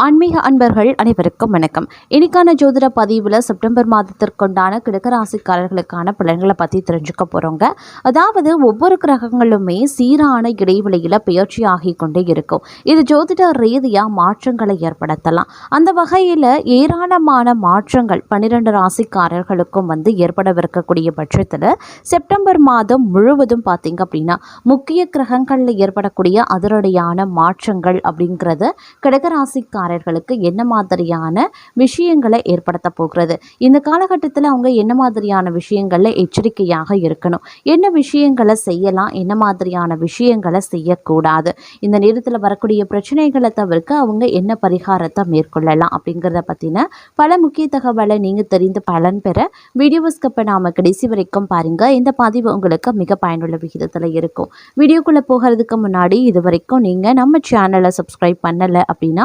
ஆன்மீக அன்பர்கள் அனைவருக்கும் வணக்கம். இன்னைக்கான ஜோதிட பதிவில் செப்டம்பர் மாதத்திற்குண்டான கிடக்கராசிக்காரர்களுக்கான பலன்களை பற்றி தெரிஞ்சுக்க போகிறோங்க அதாவது ஒவ்வொரு கிரகங்களுமே சீரான இடைவெளியில் பயிற்சி ஆகி கொண்டே இருக்கும். இது ஜோதிட ரீதியாக மாற்றங்களை ஏற்படுத்தலாம். அந்த வகையில் ஏராளமான மாற்றங்கள் பன்னிரெண்டு ராசிக்காரர்களுக்கும் வந்து ஏற்படவிருக்கக்கூடிய பட்சத்தில் செப்டம்பர் மாதம் முழுவதும் பார்த்திங்க அப்படின்னா முக்கிய கிரகங்களில் ஏற்படக்கூடிய அதிரடியான மாற்றங்கள் அப்படிங்கிறது கடகராசிக்காரர்களுக்கு என்ன மாதிரியான விஷயங்களை ஏற்படுத்த போகிறது? இந்த காலகட்டத்தில் அவங்க என்ன மாதிரியான விஷயங்களில் எச்சரிக்கையாக இருக்கணும்? என்ன விஷயங்களை செய்யலாம்? என்ன மாதிரியான விஷயங்களை செய்யக்கூடாது? இந்த நேரத்தில் வரக்கூடிய பிரச்சனைகளை தவிர்க்க அவங்க என்ன பரிகாரத்தை மேற்கொள்ளலாம் அப்படிங்கிறத பற்றின பல முக்கிய தகவலை நீங்கள் தெரிந்து பலன் பெற வீடியோஸ்க்கு நாம் கடைசி வரைக்கும் பாருங்கள் இந்த பதிவு உங்களுக்கு மிக பயனுள்ள விகிதத்தில் இருக்கும். வீடியோக்குள்ளே போகிறதுக்கு முன்னாடி இது வரைக்கும் நீங்கள் நம்ம சேனலை சப்ஸ்கிரைப் பண்ணலை அப்படின்னா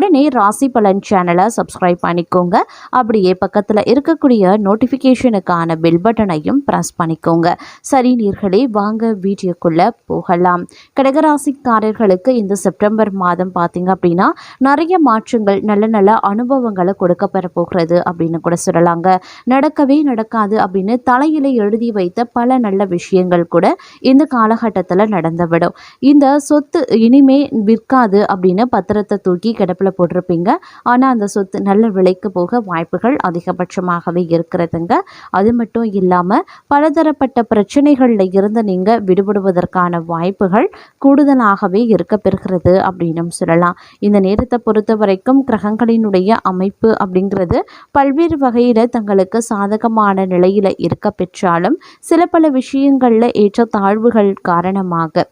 உடனே ராசி பலன் சேனலை சப்ஸ்கிரைப் பண்ணிக்கோங்க. அப்படியே பக்கத்தில் இருக்கக்கூடிய நோட்டிஃபிகேஷனுக்கான பெல் பட்டனையும் ப்ரெஸ் பண்ணிக்கோங்க. சரி நீர்களே வாங்க வீடியோக்குள்ளே போகலாம். கடகராசிக்காரர்களுக்கு இந்த செப்டம்பர் மாதம் பார்த்தீங்க அப்படின்னா நிறைய மாற்றங்கள் நல்ல நல்ல அனுபவங்களை கொடுக்க பெற போகிறது அப்படின்னு கூட சொல்லலாங்க. நடக்கவே நடக்காது அப்படின்னு தலையில எழுதி வைத்த பல நல்ல விஷயங்கள் கூட இந்த காலகட்டத்தில் நடந்துவிடும். இந்த சொத்து இனிமே விற்காது அப்படின்னு பத்திரத்தை தூக்கி கிடப்பில் போட்டிருப்பீங்க. ஆனால் அந்த சொத்து நல்ல விலைக்கு போக வாய்ப்புகள் அதிகபட்சமாகவே இருக்கிறதுங்க. அது மட்டும் இல்லாமல் பலதரப்பட்ட பிரச்சனைகளில் இருந்து நீங்கள் விடுபடுவதற்கான வாய்ப்புகள் கூடுதலாகவே இருக்க பெறுகிறது அப்படின்னும் சொல்லலாம். இந்த நேரத்தை பொறுத்த வரைக்கும் கிரகங்களினுடைய அமைப்பு அப்படிங்கிறது பல்வேறு வகையில் தங்களுக்கு சாதகமான நிலையில் இருக்க பெற்றாலும் சில பல விஷயங்களில் ஏற்ற தாழ்வுகள் காரணமாக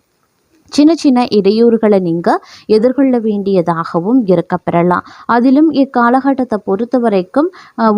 சின்ன சின்ன இடையூறுகளை நீங்கள் எதிர்கொள்ள வேண்டியதாகவும் இருக்க பெறலாம் அதிலும் இக்காலகட்டத்தை பொறுத்த வரைக்கும்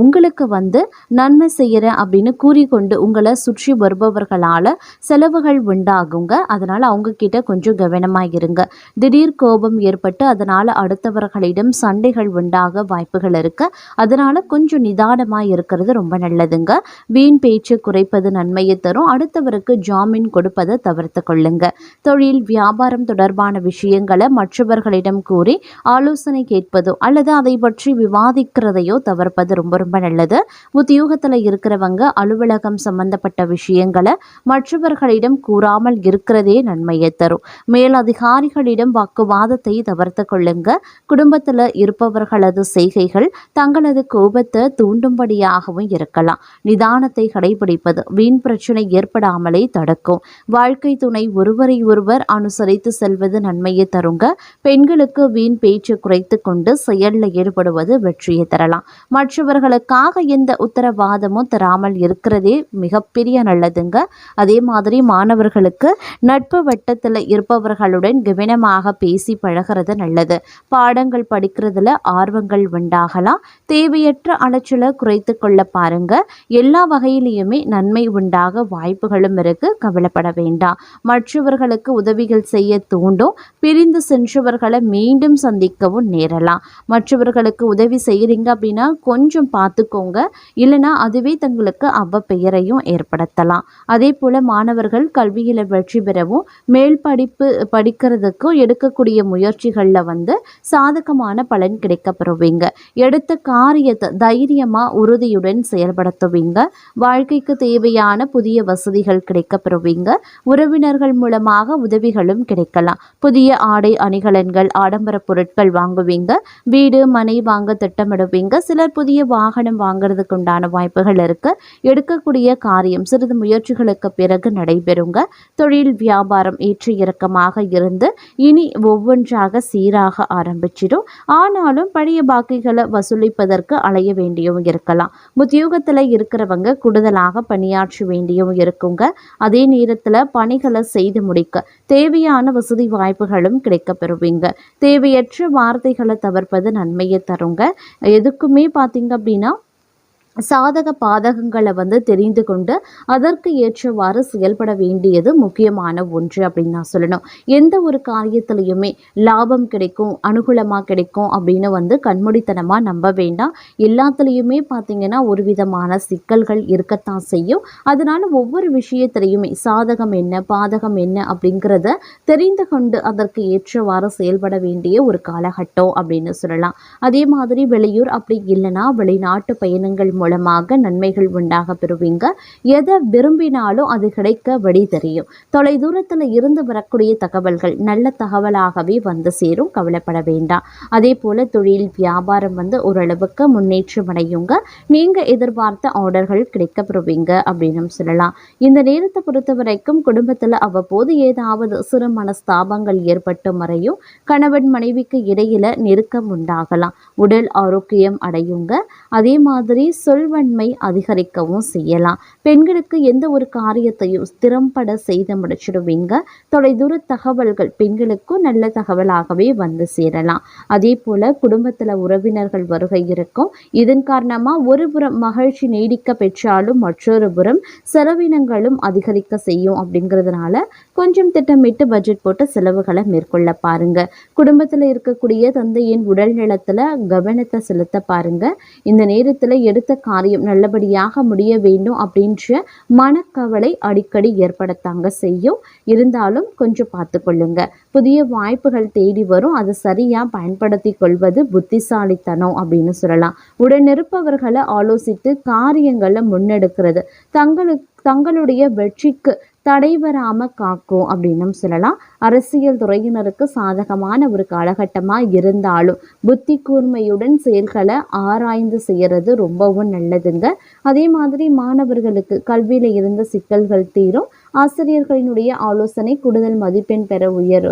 உங்களுக்கு வந்து நன்மை செய்கிறேன் அப்படின்னு கூறிக்கொண்டு உங்களை சுற்றி வருபவர்களால் செலவுகள் உண்டாகுங்க. அதனால் அவங்கக்கிட்ட கொஞ்சம் கவனமாக இருங்க. திடீர் கோபம் ஏற்பட்டு அதனால் அடுத்தவர்களிடம் சண்டைகள் உண்டாக வாய்ப்புகள் இருக்கு. அதனால் கொஞ்சம் நிதானமாக இருக்கிறது ரொம்ப நல்லதுங்க. வீண் பேச்சு குறைப்பது நன்மையை தரும். அடுத்தவருக்கு ஜாமீன் கொடுப்பதை தவிர்த்து கொள்ளுங்க. தொழில் வியாபாரம் தொடர்பான விஷயங்களை மற்றவர்களிடம் கூறி ஆலோசனை கேட்பதோ அல்லது அதை பற்றி விவாதிக்கிறதையோ தவிர்ப்பது ரொம்ப ரொம்ப நல்லது. உத்தியோகத்தில் இருக்கிறவங்க அலுவலகம் சம்பந்தப்பட்ட விஷயங்களை மற்றவர்களிடம் கூறாமல் இருக்கிறதே நன்மையை தரும். மேலதிகாரிகளிடம் வாக்குவாதத்தை தவிர்த்து கொள்ளுங்க. குடும்பத்தில் இருப்பவர்களது செய்கைகள் தங்களது கோபத்தை தூண்டும்படியாகவும் இருக்கலாம். நிதானத்தை கடைபிடிப்பது வீண் பிரச்சனை ஏற்படாமலே தடுக்கும். வாழ்க்கை துணை ஒருவரை ஒருவர் அனு அனுசரித்து செல்வது நன்மையை தருங்க. பெண்களுக்கு வீண் பேச்சு குறைத்து கொண்டு செயலில் ஈடுபடுவது வெற்றியை தரலாம். மற்றவர்களுக்காக எந்த உத்தரவாதமும் தராமல் இருக்கிறதே மிகப்பெரிய நல்லதுங்க. அதே மாதிரி மாணவர்களுக்கு நட்பு வட்டத்தில் இருப்பவர்களுடன் கவனமாக பேசி பழகிறது நல்லது. பாடங்கள் படிக்கிறதுல ஆர்வங்கள் உண்டாகலாம். தேவையற்ற அலைச்சலை குறைத்து கொள்ள பாருங்க. எல்லா வகையிலையுமே நன்மை உண்டாக வாய்ப்புகளும் இருக்கு. கவலைப்பட வேண்டாம். மற்றவர்களுக்கு உதவிகள் செய்ய தூண்டும். பிரிந்து சென்றவர்களை மீண்டும் சந்திக்கவும் நேரலாம். மற்றவர்களுக்கு உதவி செய்கிறீங்க அப்படின்னா கொஞ்சம் பார்த்துக்கோங்க. இல்லைனா அதுவே தங்களுக்கு அவ்வ பெயரையும் ஏற்படுத்தலாம். அதே போல் மாணவர்கள் கல்வியில் வெற்றி பெறவும் மேல் படிப்பு படிக்கிறதுக்கும் எடுக்கக்கூடிய முயற்சிகளில் வந்து சாதகமான பலன் கிடைக்க பெறுவீங்க. எடுத்த காரியத்தை தைரியமாக உறுதியுடன் செயல்படுத்துவீங்க. வாழ்க்கைக்கு தேவையான புதிய வசதிகள் கிடைக்க பெறுவீங்க. உறவினர்கள் மூலமாக உதவிகளும் கிடைக்கலாம். புதிய ஆடை அணிகலன்கள் ஆடம்பர பொருட்கள் வாங்குவீங்க. வீடு மனை வாங்க திட்டமிடுவீங்க. சிலர் புதிய வாகனம் வாங்குறதுக்கு உண்டான வாய்ப்புகள் இருக்கு. எடுக்கக்கூடிய காரியம் சிறிது முயற்சிகளுக்கு பிறகு நடைபெறுங்க. தொழில் வியாபாரம் ஏற்ற இறக்கமாக இருந்து இனி ஒவ்வொன்றாக சீராக ஆரம்பிச்சிடும். ஆனாலும் பழைய பாக்கிகளை வசூலிப்பதற்கு அலைய வேண்டியும் இருக்கலாம். உத்தியோகத்தில் இருக்கிறவங்க கூடுதலாக பணியாற்ற வேண்டியும் இருக்குங்க. அதே நேரத்தில் பணிகளை செய்து முடிக்க தேவையான வசதி வாய்ப்புகளும் கிடைக்கப்பெறுவீங்க. தேவையற்ற வார்த்தைகளை தவிர்ப்பது நன்மையை தருங்க. எதுக்குமே பார்த்தீங்க அப்படின்னா சாதக பாதகங்களை வந்து தெரிந்து கொண்டு அதற்கு ஏற்றவாறு செயல்பட வேண்டியது முக்கியமான ஒன்று அப்படின்னு நான் சொல்லணும். எந்த ஒரு காரியத்திலையுமே லாபம் கிடைக்கும் அனுகூலமாக கிடைக்கும் அப்படின்னு வந்து கண்மூடித்தனமாக நம்ப வேண்டாம். எல்லாத்துலேயுமே பார்த்திங்கன்னா ஒரு விதமான சிக்கல்கள் இருக்கத்தான் செய்யும். அதனால் ஒவ்வொரு விஷயத்திலையுமே சாதகம் என்ன பாதகம் என்ன அப்படிங்கிறத தெரிந்து கொண்டு அதற்கு ஏற்றவாறு செயல்பட வேண்டிய ஒரு காலகட்டம் அப்படின்னு சொல்லலாம். அதே மாதிரி வெளியூர் அப்படி இல்லைன்னா வெளிநாட்டு பயணங்கள் மூலமாக நன்மைகள் உண்டாக பெறுவீங்க. எதை விரும்பினாலும் அது கிடைக்க வழி தெரியும் தொலை தூரத்தில் இருந்து வரக்கூடிய தகவல்கள் நல்ல தகவலாகவே வந்து சேரும். கவலைப்பட வேண்டாம். அதே போல் தொழில் வியாபாரம் வந்து ஓரளவுக்கு முன்னேற்றம் அடையுங்க. நீங்கள் எதிர்பார்த்த ஆர்டர்கள் கிடைக்க பெறுவீங்க அப்படின்னு சொல்லலாம். இந்த நேரத்தை பொறுத்த வரைக்கும் குடும்பத்தில் அவ்வப்போது ஏதாவது சிறு மனஸ்தாபங்கள் ஏற்பட்டு மறையும். கணவன் மனைவிக்கு இடையில நெருக்கம் உண்டாகலாம். உடல் ஆரோக்கியம் அடையுங்க. அதே மாதிரி சொல்வன்மை அதிகரிக்கவும் செய்யலாம். பெண்களுக்கு எந்த ஒரு காரியத்தையும் திறம்பட செய்து முடிச்சிடுவீங்க. தொலைதூர தகவல்கள் பெண்களுக்கும் நல்ல தகவலாகவே வந்து சேரலாம். அதே போல் குடும்பத்தில் உறவினர்கள் வருகை இருக்கும். இதன் காரணமாக ஒரு புறம் மகிழ்ச்சி நீடிக்க பெற்றாலும் மற்றொரு புறம் செலவினங்களும் அதிகரிக்க செய்யும் அப்படிங்கிறதுனால கொஞ்சம் திட்டமிட்டு பட்ஜெட் போட்டு செலவுகளை மேற்கொள்ள பாருங்க. குடும்பத்தில் இருக்கக்கூடிய தந்தையின் உடல் நலத்தில் கவனத்தை செலுத்த பாருங்க. இந்த நேரத்தில் எடுத்த காரியம் நல்லபடியாக முடிய வேண்டும் அப்படின்ற மனக்கவலை அடிக்கடி ஏற்படத்தாங்க செய்யும். இருந்தாலும் கொஞ்சம் பார்த்து கொள்ளுங்க புதிய வாய்ப்புகள் தேடி வரும். அதை சரியாக பயன்படுத்தி கொள்வது புத்திசாலித்தனம் அப்படின்னு சொல்லலாம். உடனிருப்பவர்களை ஆலோசித்து காரியங்களை முன்னெடுக்கிறது. தங்களுக்கு தங்களுடைய வெற்றிக்கு தடை வராம காக்கும் அப்படின்னும் சொல்லலாம். அரசியல் துறையினருக்கு சாதகமான ஒரு காலகட்டமாக இருந்தாலும் புத்தி கூர்மையுடன் செயல்களை ஆராய்ந்து செய்கிறது ரொம்பவும் நல்லதுங்க. அதே மாதிரி மாணவர்களுக்கு கல்வியில் இருந்த சிக்கல்கள் தீரும். ஆசிரியர்களினுடைய ஆலோசனை கூடுதல் மதிப்பெண் பெற உயர்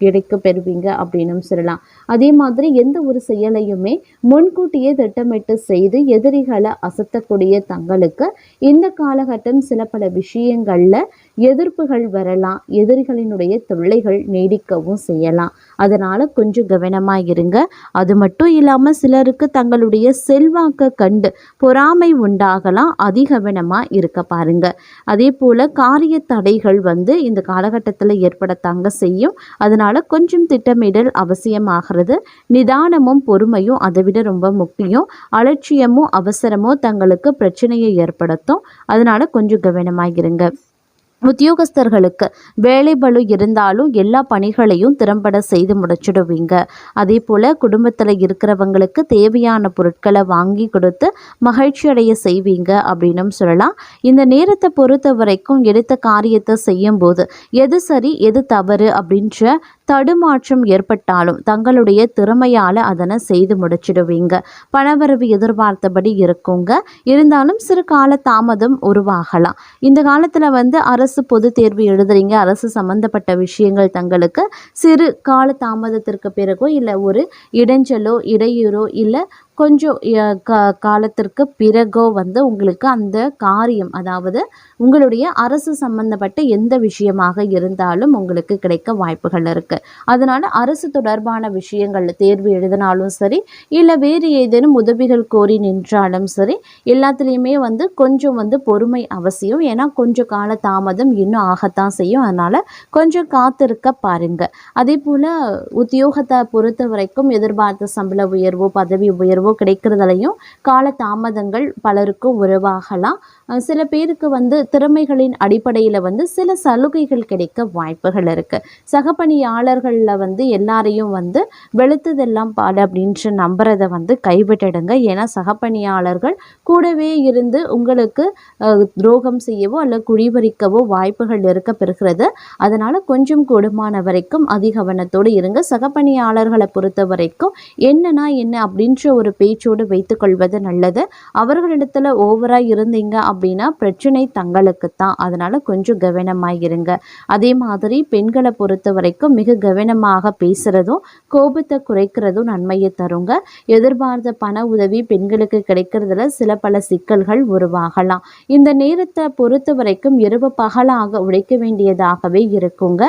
கிடைக்க பெறுவீங்க அப்படின்னும் சொல்லலாம். அதே மாதிரி எந்த ஒரு செயலையுமே முன்கூட்டியே திட்டமிட்டு செய்து எதிரிகளை அசத்தக்கூடிய தங்களுக்கு இந்த காலகட்டம் சில பல விஷயங்களில் எதிர்ப்புகள் வரலாம் எதிரிகளினுடைய தொல்லைகள் நீடிக்கவும் செய்யலாம். அதனால் கொஞ்சம் கவனமாக இருங்க. அது மட்டும் இல்லாமல் சிலருக்கு தங்களுடைய செல்வாக்கை கண்டு பொறாமை உண்டாகலாம். அதிகவனமாக இருக்க பாருங்க. அதே போல் காரிய தடைகள் வந்து இந்த காலகட்டத்தில் ஏற்படத்தாங்க செய்யும். அதனால் கொஞ்சம் திட்டமிடல் அவசியமாகிறது. நிதானமும் பொறுமையும் அதை விட ரொம்ப முக்கியம். அலட்சியமும் அவசரமும் தங்களுக்கு பிரச்சனையை ஏற்படுத்தும். அதனால் கொஞ்சம் கவனமாக இருங்க. உத்தியோகஸ்தர்களுக்கு வேலை பளு இருந்தாலும் எல்லா பணிகளையும் திறம்பட செய்து முடிச்சிடுவீங்க. அதே போல் குடும்பத்தில் இருக்கிறவங்களுக்கு தேவையான பொருட்களை வாங்கி கொடுத்து மகிழ்ச்சி அடைய செய்வீங்க அப்படின்னும் சொல்லலாம். இந்த நேரத்தை பொறுத்த வரைக்கும் எடுத்த காரியத்தை செய்யும்போது எது சரி எது தவறு அப்படின்ற தடுமாற்றம் ஏற்பட்டாலும் தங்களுடைய திறமையால் அதனை செய்து முடிச்சிடுவீங்க. பணவரவு எதிர்பார்த்தபடி இருக்குங்க. இருந்தாலும் சிறு கால தாமதம் உருவாகலாம். இந்த காலத்தில் வந்து அரசு பொது தேர்வு எழுதுறீங்க. அரசு சம்மந்தப்பட்ட விஷயங்கள் தங்களுக்கு சிறு கால தாமதத்திற்கு பிறகோ இல்லை ஒரு இடைஞ்சலோ இடையூறோ இல்லை கொஞ்சம் கா காலத்திற்கு பிறகோ வந்து உங்களுக்கு அந்த காரியம் அதாவது உங்களுடைய அரசு சம்பந்தப்பட்ட எந்த விஷயமாக இருந்தாலும் உங்களுக்கு கிடைக்க வாய்ப்புகள் இருக்குது அதனால் அரசு தொடர்பான விஷயங்கள் தேர்வு எழுதினாலும் சரி இல்லை வேறு ஏதேனும் உதவிகள் கோரி நின்றாலும் சரி எல்லாத்துலேயுமே வந்து கொஞ்சம் வந்து பொறுமை அவசியம். ஏன்னா கொஞ்சம் கால தாமதம் இன்னும் ஆகத்தான் செய்யும். அதனால் கொஞ்சம் காத்திருக்க பாருங்க. அதே போல் உத்தியோகத்தை பொறுத்த வரைக்கும் எதிர்பார்த்த சம்பள உயர்வோ பதவி உயர்வோ கிடைக்கிறதுலையும் கால தாமதங்கள் பலருக்கும் உருவாகலாம் சில பேருக்கு வந்து திறமைகளின் அடிப்படையில் வந்து சில சலுகைகள் கிடைக்க வாய்ப்புகள் இருக்குது சகப்பணியாளர்களில் வந்து எல்லாரையும் வந்து வெளுத்ததெல்லாம் பாடு அப்படின்ற நம்புறதை வந்து கைவிட்டுடுங்க. ஏன்னா சகப்பணியாளர்கள் கூடவே இருந்து உங்களுக்கு துரோகம் செய்யவோ அல்ல குழிபறிக்கவோ வாய்ப்புகள் இருக்க பெறுகிறது. அதனால் கொஞ்சம் கூடுமான வரைக்கும் அதிகவனத்தோடு இருங்க. சகப்பணியாளர்களை பொறுத்த வரைக்கும் என்னன்னா என்ன அப்படின்ற ஒரு பேச்சோடு வைத்துக்கொள்வது நல்லது. அவர்களிடத்துல ஓவராக இருந்தீங்க அப்படின்னா பிரச்சனை தங்களுக்கு தான் அதனால் கொஞ்சம் கவனமாக இருங்க. அதே மாதிரி பெண்களை பொறுத்த வரைக்கும் மிக கவனமாக பேசுகிறதும் கோபத்தை குறைக்கிறதும் நன்மையை தருங்க. எதிர்பார்த்த பண உதவி பெண்களுக்கு கிடைக்கிறதுல சில பல சிக்கல்கள் உருவாகலாம். இந்த நேரத்தை பொறுத்த வரைக்கும் இரவு பகலாக உழைக்க வேண்டியதாகவே இருக்குங்க.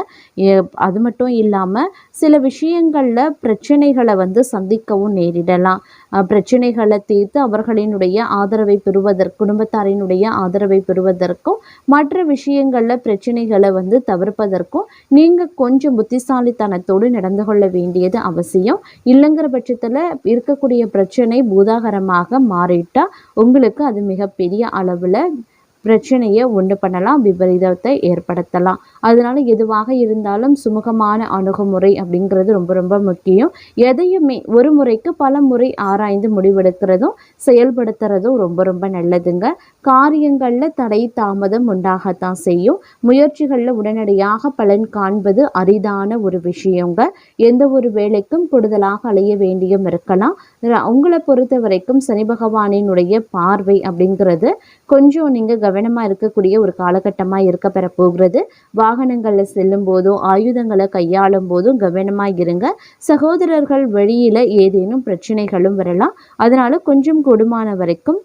அது மட்டும் இல்லாமல் சில விஷயங்களில் பிரச்சனைகளை வந்து சந்திக்கவும் நேரிடலாம். பிரச்சனைகளை தீர்த்து அவர்களினுடைய ஆதரவை பெறுவதற்கு குடும்பத்தாரினுடைய ஆதரவை பெறுவதற்கும் மற்ற விஷயங்களில் பிரச்சனைகளை வந்து தவிர்ப்பதற்கும் நீங்கள் கொஞ்சம் புத்திசாலித்தனத்தோடு நடந்து கொள்ள வேண்டியது அவசியம். இல்லைங்கிற பட்சத்தில் இருக்கக்கூடிய பிரச்சனை பூதாகரமாக மாறிட்டால் உங்களுக்கு அது மிகப்பெரிய அளவில் பிரச்சனையை உண்டு பண்ணலாம் விபரீதத்தை ஏற்படுத்தலாம். அதனால எதுவாக இருந்தாலும் சுமூகமான அணுகுமுறை அப்படிங்கிறது ரொம்ப ரொம்ப முக்கியம். எதையுமே ஒரு முறைக்கு பல முறை ஆராய்ந்து முடிவெடுக்கிறதும் செயல்படுத்துறதும் ரொம்ப ரொம்ப நல்லதுங்க. காரியங்களில் தடை தாமதம் உண்டாகத்தான் செய்யும். முயற்சிகளில் உடனடியாக பலன் காண்பது அரிதான ஒரு விஷயங்க. எந்த ஒரு வேலைக்கும் கூடுதலாக அலைய வேண்டியும் இருக்கலாம். உங்களை பொறுத்த வரைக்கும் சனி பகவானினுடைய பார்வை அப்படிங்கிறது கொஞ்சம் நீங்கள் கவனமாக இருக்கக்கூடிய ஒரு காலகட்டமாக இருக்க பெற போகிறது. வாகனங்களில் செல்லும் போதும் ஆயுதங்களை கையாளும் போதும் கவனமாக இருங்க. சகோதரர்கள் வழியில் ஏதேனும் பிரச்சனைகளும் வரலாம். அதனால கொஞ்சம் கொடுமான வரைக்கும்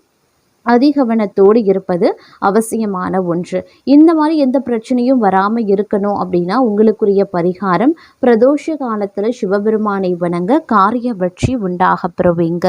அதிகவனத்தோடு இருப்பது அவசியமான ஒன்று. இந்த மாதிரி எந்த பிரச்சனையும் வராமல் இருக்கணும் அப்படின்னா உங்களுக்குரிய பரிகாரம் பிரதோஷ காலத்தில் சிவபெருமானை வணங்க காரிய வெற்றி உண்டாக பெறுவீங்க.